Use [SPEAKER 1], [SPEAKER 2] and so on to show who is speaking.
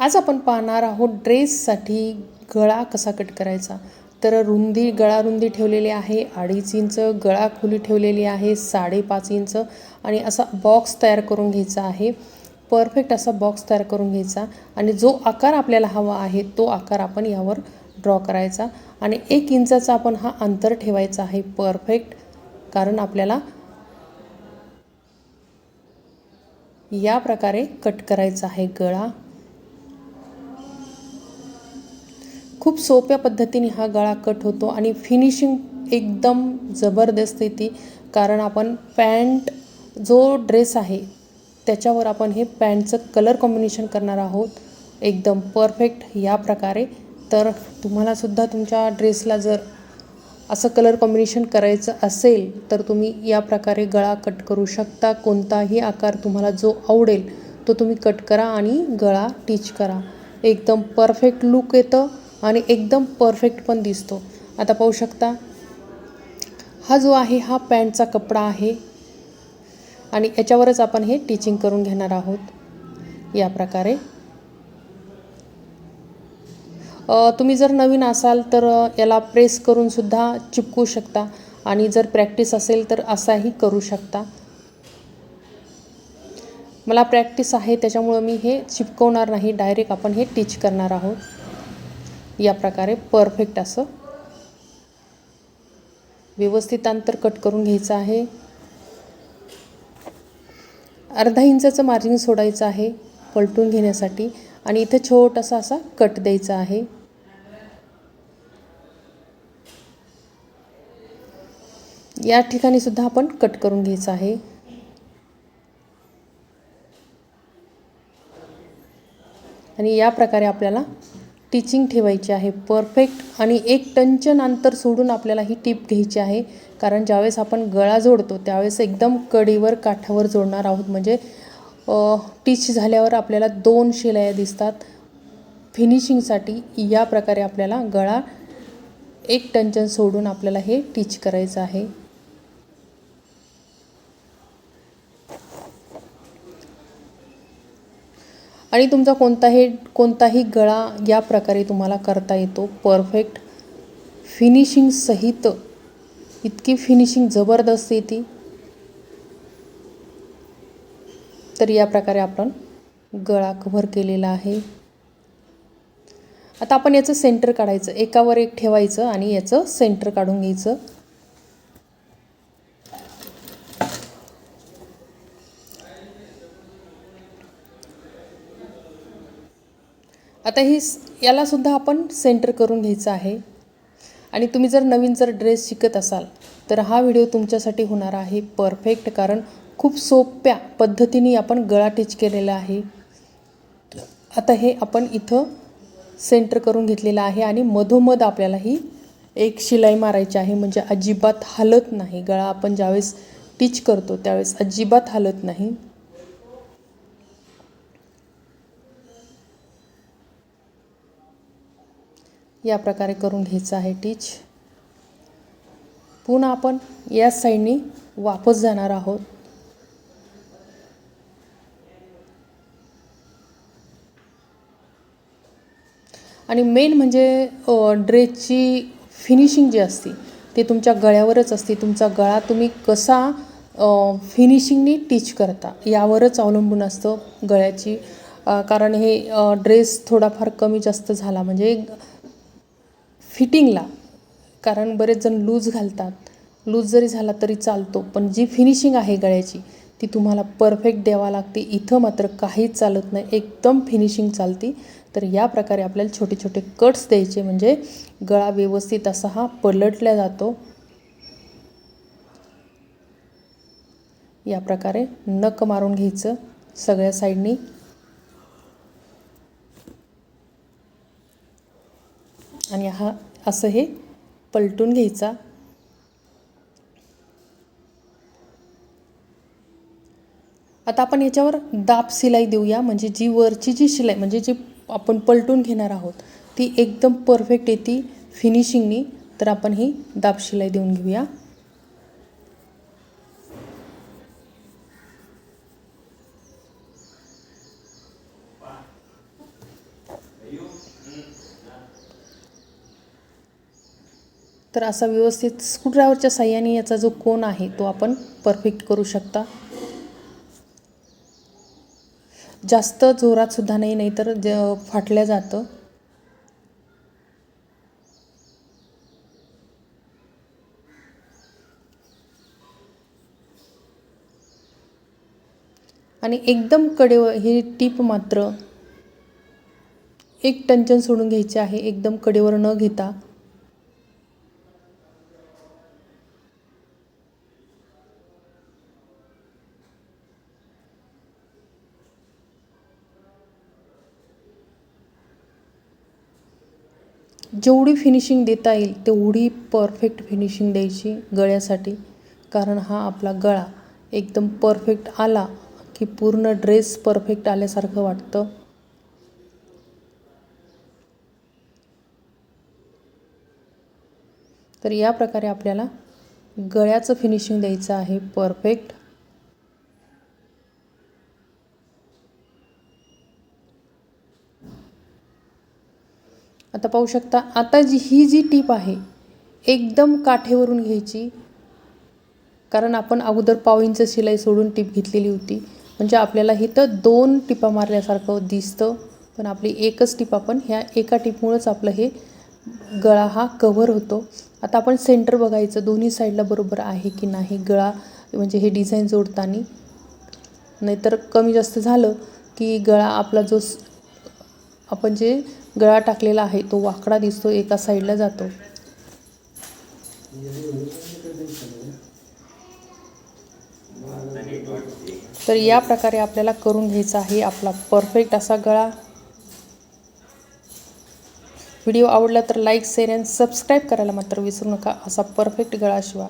[SPEAKER 1] आज आपण पाहणार आहोत ड्रेससाठी गळा कसा कट करायचा? तर रुंदी गळा रुंदी ठेवलेली आहे अडीच इंच गळा खोली ठेवलेली आहे साडेपाच इंच आणि असा बॉक्स तयार करून घ्यायचा आहे. परफेक्ट असा बॉक्स तयार करून घ्यायचा आणि जो आकार आपल्याला हवा आहे तो आकार आपण यावर ड्रॉ करायचा आणि एक इंचाचा आपण हा अंतर ठेवायचा आहे परफेक्ट कारण आपल्याला या प्रकारे कट करायचा आहे गळा. खूप सोप्या पद्धतीने हा गळा कट होतो आणि फिनिशिंग एकदम जबरदस्त येते कारण आपण पॅन्ट जो ड्रेस आहे त्याच्यावर आपण हे पॅन्टचं कलर कॉम्बिनेशन करणार आहोत. एकदम परफेक्ट या प्रकारे. तर तुम्हालासुद्धा तुमच्या ड्रेसला जर असं कलर कॉम्बिनेशन करायचं असेल तर तुम्ही या प्रकारे गळा कट करू शकता. कोणताही आकार तुम्हाला जो आवडेल तो तुम्ही कट करा आणि गळा टीच करा. एकदम परफेक्ट लुक येतं. आणि एकदम परफेक्ट पण दिसतो. आता पाहू शकता. हा जो आहे हा पॅन्टचा कपडा आहे. आणि याच्यावरच आपण हे टिचिंग करून घेणार आहोत. या प्रकारे. तुम्ही जर नवीन असाल तर याला प्रेस करून सुद्धा चिपकू शकता. आणि जर प्रॅक्टिस असेल तर असाही करू शकता. मला प्रॅक्टिस आहे त्याच्यामुळं मी हे चिपकवणार नाही. डायरेक्ट आपण हे टीच करणार आहोत. या प्रकारे परफेक्ट असं व्यवस्थित अंतर कट करून घ्यायचं आहे. अर्धा इंचाचं मार्जिन सोडायचं आहे पलटून घेण्यासाठी आणि इथं छोटासा असा कट द्यायचा आहे. या ठिकाणी सुद्धा आपण कट करून घ्यायचं आहे. आणि या प्रकारे आपल्याला टिचिंग ठेवायची आहे. परफेक्ट आणि एक टंचन अंतर सोडून आपल्याला ही टीप घ्यायची आहे. कारण ज्यावेळेस आपण गळा जोडतो त्यावेळेस एकदम कडीवर काठावर जोडणार आहोत. म्हणजे टीच झाल्यावर आपल्याला दोन शिलाया दिसतात. फिनिशिंगसाठी या प्रकारे आपल्याला गळा एक टंचन सोडून आपल्याला हे टीच करायचं आहे. आणि तुमचा कोणताही कोणताही गळा या प्रकारे तुम्हाला करता येतो. परफेक्ट फिनिशिंग सहित इतकी फिनिशिंग जबरदस्त येते तर या प्रकारे आपण गळा कव्हर केलेला आहे. आता आपण याचं सेंटर काढायचं. एकावर एक ठेवायचं आणि याचं सेंटर काढून घ्यायचं. आता ही यालासुद्धा आपण सेंटर करून घ्यायचं आहे. आणि तुम्ही जर नवीन जर ड्रेस शिकत असाल तर हा व्हिडिओ तुमच्यासाठी होणार आहे परफेक्ट कारण खूप सोप्या पद्धतीने आपण गळा टीच केलेला आहे. आता हे आपण इथं सेंटर करून घेतलेलं आहे आणि मधोमध आपल्याला ही एक शिलाई मारायची आहे. म्हणजे अजिबात हलत नाही. गळा आपण ज्यावेळेस टीच करतो त्यावेळेस अजिबात हलत नाही. या प्रकारे करून घ्यायचं आहे टीच पुन्हा आपण या साईडनी वापस जाणार आहोत. आणि मेन म्हणजे ड्रेसची फिनिशिंग जी असते ते तुमच्या गळ्यावरच असते. तुमचा गळा तुम्ही कसा फिनिशिंगनी टीच करता यावरच अवलंबून असतं गळ्याची. कारण हे ड्रेस थोडाफार कमी जास्त झाला. म्हणजे फिटिंगला कारण बरेच जण लूज घालतात. लूज जरी झाला तरी चालतो पण जी फिनिशिंग आहे गळ्याची ती तुम्हाला परफेक्ट द्यावा लागते. इथं मात्र काहीच चालत नाही. एकदम फिनिशिंग चालती. तर या प्रकारे आपल्याला छोटे छोटे कट्स द्यायचे म्हणजे गळा व्यवस्थित असा हा पलटला जातो. या प्रकारे नक मारून घ्यायचं सगळ्या साईडनी. आणि हा असं हे पलटून घ्यायचा. आता आपण याच्यावर दाब शिलाई देऊया. म्हणजे जी वरची जी शिलाई म्हणजे जी आपण पलटून घेणार आहोत ती एकदम परफेक्ट येते फिनिशिंगनी तर आपण ही दाब शिलाई देऊन घेऊया. तर असा व्यवस्थित स्क्रूड्रायव्हरच्या साह्याने याचा जो कोन आहे तो आपण परफेक्ट करू शकता. जास्त जोरात सुद्धा नाही नाहीतर ज फाटल्या जातं. आणि एकदम कडेवर ही टीप मात्र एक टंचन सोडून घ्यायची आहे एकदम कडेवर न घेता. जेवढी फिनिशिंग देता येईल तेवढी परफेक्ट फिनिशिंग द्यायची गळ्यासाठी. कारण हा आपला गळा एकदम परफेक्ट आला की पूर्ण ड्रेस परफेक्ट आल्यासारखं वाटतं. तर या प्रकारे आपल्याला गळ्याचं फिनिशिंग द्यायचं आहे परफेक्ट आता पाहू शकता आता जी ही जी टीप आहे एकदम काठेवरून घ्यायची. कारण आपण अगोदर पाव इंच शिलाई सोडून टीप घेतलेली होती. म्हणजे आपल्याला इथं दोन टिपा मारल्यासारखं दिसतं पण आपली एकच टीप आपण ह्या एका टीपमुळंच आपलं हे गळा हा कव्हर होतो. आता आपण सेंटर बघायचं दोन्ही साईडला बरोबर आहे की नाही गळा म्हणजे हे डिझाईन जोडताना. नाहीतर कमी जास्त झालं की गळा आपला जो स- आपण जे गळा टाकलेला आहे. तो वाकडा दिसतो एका साईडला जातो. तर या प्रकारे आपल्याला करून घ्यायचा आहे आपला परफेक्ट असा गळा. व्हिडिओ आवडला तर लाईक शेअर अँड सबस्क्राईब करायला मात्र विसरू नका. असा परफेक्ट गळा शिवा.